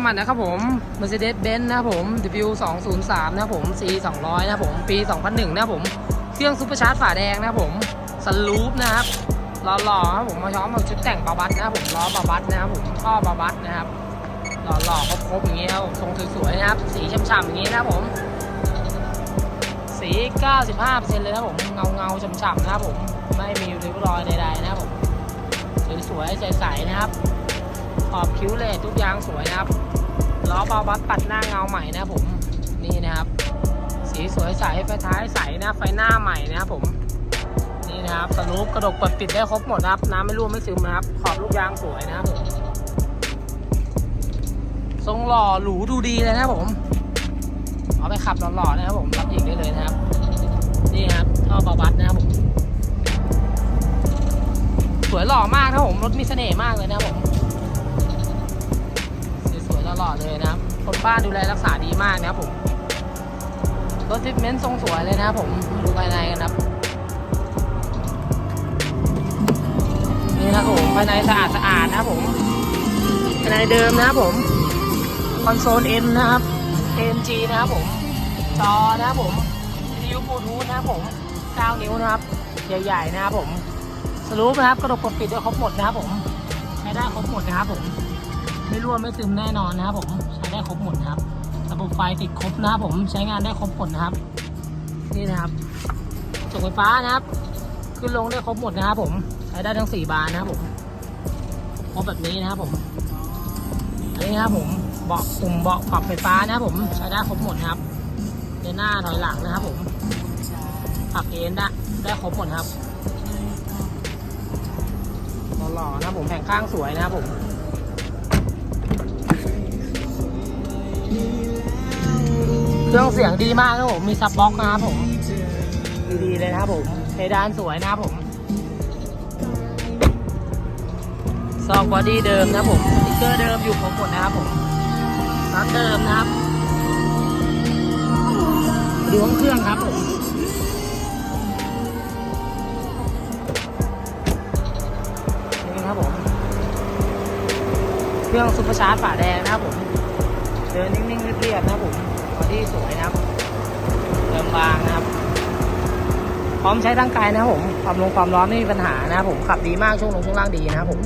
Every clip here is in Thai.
ามานะครับผม Mercedes-Benz นะครับผม W203 นะครับผม C 200 นะครับผม ปี 2001 นะครับผม เครื่องซุปเปอร์ชาร์จฝาแดงนะครับผมสลูปนะครับหล่อๆครับผมมาช้อมกับชุดแต่งบาบัสนะครับผมล้อบาบัสนะครับผมท่อบาบัสนะครับหล่อๆครบๆอย่างเงี้ยครับทรงสวยๆนะครับ สีฉ่ำๆอย่างงี้นะครับผม สี 95%เลยนะครับผมเงาเงาๆฉ่ำๆนะครับผมไม่มีริ้วรอยใดๆนะครับผมสวยๆใสๆนะครับ ขอบคิ้วเลยทุกอย่างสวยนะครับล้อเบาบัสปัดหน้าเงาใหม่นะผมนี่นะครับ สีสวยใสไฟท้ายใสนะไฟหน้าใหม่นะครับผมนี่นะครับสรุปกระดกเปิดปิดได้ครบหมดนะครับ น้ำไม่รั่วไม่ซึมนะครับ ขอบลูกยางสวยนะครับผมทรงหล่อหรูดูดีเลยนะครับผมเอาไปขับหล่อๆนะครับผมรับหญิงได้เลยนะครับ นี่ครับท่อเบาบัสนะครับผมสวยหล่อมากนะครับผมรถมีเสน่ห์มากเลยนะครับผม ลอดเลยนะครับ คนบ้านดูแลรักษาดีมากนะครับผม รถทิปเมนต์ทรงสวยเลยนะครับผม ดูภายในกันครับ นี่นะผมภายในสะอาดสะอาดนะครับผม ภายในเดิมนะครับผม คอนโซล M นนะครับ AMG นะครับผม จอนะครับผมวิทยุบลูทูธนะครับผม 9 นิ้วนะครับ ใหญ่ ๆ นะครับผม สรุปนะครับกระดกกดปิดได้ครบหมดนะครับผมใช้ได้ครบหมดนะครับผม ไม่รั่วไม่ซึมแน่นอนนะครับผมใช้ได้ครบหมดครับระบบไฟติดครบนะครับผมใช้งานได้ครบหมดนะครับ นี่นะครับจกไฟฟ้านะครับ ขึ้นลงได้ครบหมดนะครับผมใช้ได้ทั้งสี่บานนะครับผมครบแบบนี้นะครับผมอันนี้นะครับผมเบาะปุ่มเบาะปรับไฟฟ้านะครับผมใช้ได้ครบหมดครับเดินหน้าถอยหลังนะครับผมปรับเอนได้ได้ครบหมดครับหล่อๆนะครับผมแผงข้างสวยนะครับผม เครื่องเสียงดีมากครับผม มีซับบ็อกนะครับผม ดีๆเลยนะครับผมเพดานสวยนะครับผมซอกบอดี้เดิมนะครับผมสติ๊กเกอร์เดิมอยู่ครบหมดนะครับผมน็อตเดิมนะครับดูห้องเครื่องครับผมนี่ครับผม เครื่องซุปเปอร์ชาร์จฝาแดงนะครับผม เดินนิ่งๆเรียบๆนะครับผมบ อดี้สวยนะครับเดิมบางนะครับ พร้อมใช้ร่างกายนะผม ความลงความร้อนไม่มีปัญหานะครับผมขับดีมากช่วงลงช่วงล่างดีนะครับผม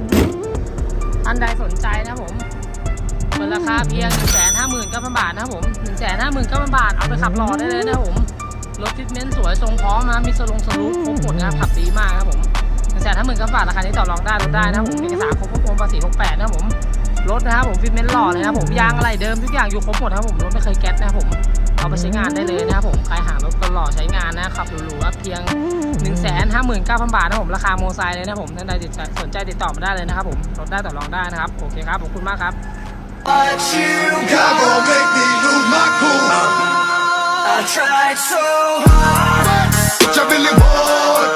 ท่านใดสนใจนะผมเปิดราคาเพียง 1 5 9 0 0 0 บาทนะครับผม 1 5 9 0 0 0 บาท เอาไปขับรอได้เลยนะผม รถฟิตเมนต์สวยทรงพร้อมนะมีสลงสลูปครบหมดนะครับขับดีมากครับผมหนึ่งแสนห้าหมื่นบาทราคานี้ต่อรองได้ลดได้นะผมเอกสารครบครบโอนภาษี68นะผม รถนะครับผมฟิตเมนต์หล่อเลยนะครับผมยางอะไรเดิมทุกอย่างอยู่ครบหมดนะครับผมรถไม่เคยแก๊สนะครับผมเอาไปใช้งานได้เลยนะครับผมใครหารถหล่อใช้งานนะขับหรูๆครับเพียง 1 5 9 0 0 0 บาทนะครับผมราคาโมไซค์เลยนะครับผมท่านใดติดใจสนใจติดต่อมาได้เลยนะครับผมลดได้ต่อรองได้นะครับโอเคครับขอบคุณมากครับ But you gotta make me lose my cool. I tried so hard, What you really want?